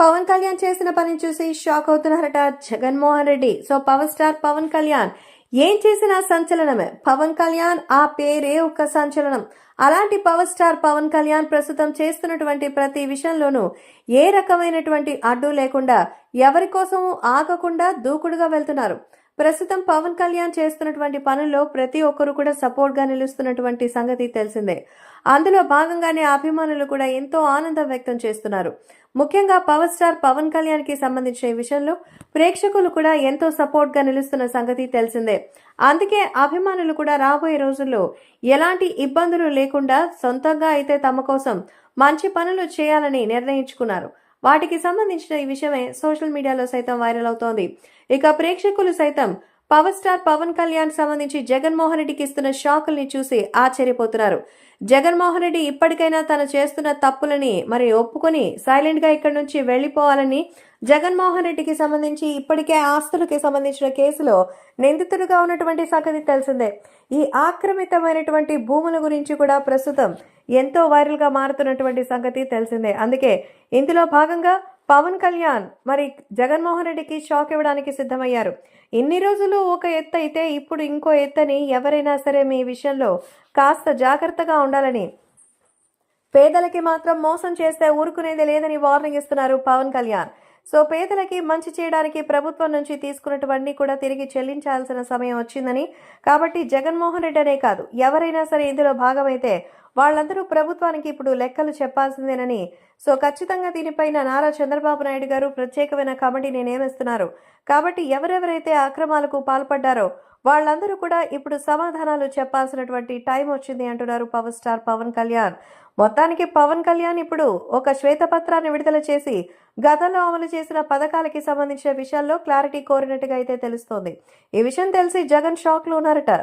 పవన్ కళ్యాణ్ చేసిన పని చూసి shock అవుతున్నారట Jaganmohan Reddy so power star Pawan Kalyan ఏం చేసినా సంచలనమే. పవన్ కళ్యాణ్ ఆ పేరే ఒక సంచలనం. అలాంటి పవర్ స్టార్ పవన్ కళ్యాణ్ ప్రస్తుతం చేస్తున్నటువంటి ప్రతి విషయంలోనూ ఏ రకమైనటువంటి అడ్డు లేకుండా ఎవరి కోసము ఆగకుండా దూకుడుగా వెళ్తున్నారు. ప్రస్తుతం పవన్ కళ్యాణ్ చేస్తున్నటువంటి పనుల్లో ప్రతి ఒక్కరు కూడా సపోర్ట్గా నిలుస్తున్నటువంటి సంగతి తెలిసిందే. అందులో భాగంగానే అభిమానులు కూడా ఎంతో ఆనందం వ్యక్తం చేస్తున్నారు. ముఖ్యంగా పవర్ స్టార్ పవన్ కళ్యాణ్కి సంబంధించిన విషయంలో ప్రేక్షకులు కూడా ఎంతో సపోర్ట్గా నిలుస్తున్న సంగతి తెలిసిందే. అందుకే అభిమానులు కూడా రాబోయే రోజుల్లో ఎలాంటి ఇబ్బందులు లేకుండా సొంతంగా అయితే తమ కోసం మంచి పనులు చేయాలని నిర్ణయించుకున్నారు. వాటికి సంబంధించిన ఈ విషయమే సోషల్ మీడియాలో సైతం వైరల్ అవుతోంది. ఇక ప్రేక్షకులు సైతం పవర్ స్టార్ పవన్ కళ్యాణ్ సంబంధించి జగన్మోహన్ రెడ్డికి ఇస్తున్న షాకుల్ని చూసి ఆశ్చర్యపోతున్నారు. జగన్మోహన్ రెడ్డి ఇప్పటికైనా తను చేస్తున్న తప్పులని మరి ఒప్పుకొని సైలెంట్గా ఇక్కడి నుంచి వెళ్ళిపోవాలని జగన్మోహన్ రెడ్డికి సంబంధించి ఇప్పటికే ఆస్తులకి సంబంధించిన కేసులో నిందితుడుగా ఉన్నటువంటి సంగతి తెలిసిందే. ఈ ఆక్రమితమైనటువంటి భూముల గురించి కూడా ప్రస్తుతం ఎంతో వైరల్గా మారుతున్నటువంటి సంగతి తెలిసిందే. అందుకే ఇందులో భాగంగా పవన్ కళ్యాణ్ మరి జగన్మోహన్ రెడ్డికి షాక్ ఇవ్వడానికి సిద్ధమయ్యారు. ఇన్ని రోజులు ఒక ఎత్తు అయితే ఇప్పుడు ఇంకో ఎత్తని ఎవరైనా సరే మీ విషయంలో కాస్త జాగ్రత్తగా ఉండాలని. పేదలకి మాత్రం మోసం చేస్తే ఊరుకునేది లేదని వార్నింగ్ ఇస్తున్నారు పవన్ కళ్యాణ్. సో పేదలకి మంచి చేయడానికి ప్రభుత్వం నుంచి తీసుకున్నటువన్నీ కూడా తిరిగి చెల్లించాల్సిన సమయం వచ్చిందని. కాబట్టి జగన్మోహన్ రెడ్డి అనే కాదు ఎవరైనా సరే ఇందులో భాగమైతే వాళ్ళందరూ ప్రభుత్వానికి ఇప్పుడు లెక్కలు చెప్పాల్సిందేనని. సో ఖచ్చితంగా దీనిపైన నారా చంద్రబాబు నాయుడు గారు ప్రత్యేకమైన కమిటీని నియమిస్తున్నారు కాబట్టి ఎవరెవరైతే అక్రమాలకు పాల్పడ్డారో వాళ్ళందరూ కూడా ఇప్పుడు సమాధానాలు చెప్పాల్సినటువంటి టైం వచ్చింది అంటున్నారు పవర్ స్టార్ పవన్ కళ్యాణ్. మొత్తానికి పవన్ కళ్యాణ్ ఇప్పుడు ఒక శ్వేతపత్రాన్ని విడుదల చేసి గతంలో అమలు చేసిన పథకాలకి సంబంధించిన విషయాల్లో క్లారిటీ కోరినట్టుగా అయితే తెలుస్తోంది. ఈ విషయం తెలిసి జగన్ షాక్లో ఉన్నారట.